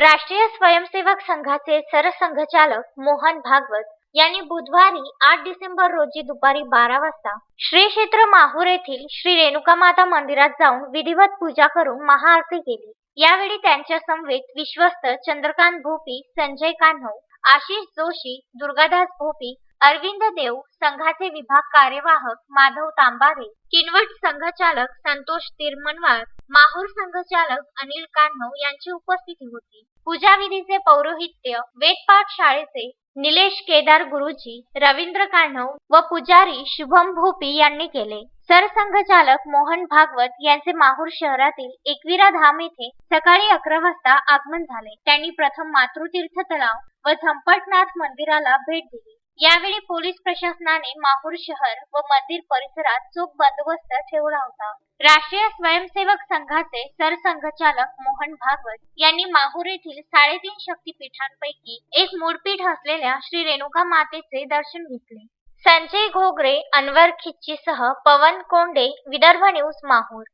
राष्ट्रीय स्वयंसेवक संघाचे सरसंघचालक मोहन भागवत यांनी बुधवारी आठ डिसेंबर रोजी दुपारी बारा वाजता श्री क्षेत्र माहूर येथील श्री रेणुका माता मंदिरात जाऊन विधिवत पूजा करून महाआरती केली. यावेळी त्यांच्या समवेत विश्वस्त चंद्रकांत भोपी संजय कान्हव आशिष जोशी दुर्गादास भोपी अरविंद देव संघाचे विभाग कार्यवाहक माधव तांबारे किनवट संघचालक संतोष तिरमनवार माहूर संघचालक अनिल कान्हव यांची उपस्थिती होती. पूजाविधीचे पौरोहित्य वेदपाठ शाळेचे निलेश केदार गुरुजी रवींद्र कान्हव व पुजारी शुभम भोपी यांनी केले. सरसंघचालक मोहन भागवत यांचे माहूर शहरातील एकविरा धाम येथे सकाळी अकरा वाजता आगमन झाले. त्यांनी प्रथम मातृतीर्थ तलाव व झंपटनाथ मंदिराला भेट दिली. यावेळी पोलीस प्रशासनाने माहूर शहर व मंदिर परिसरात चोख बंदोबस्त ठेवला होता. राष्ट्रीय स्वयंसेवक संघाचे सरसंघचालक मोहन भागवत यांनी माहूर येथील साडेतीन शक्तीपीठांपैकी एक मूळपीठ असलेल्या श्री रेणुका मातेचे दर्शन घेतले. संजय घोगरे अनवर खिच्चीसह पवन कोंडे विदर्भ न्यूज माहूर.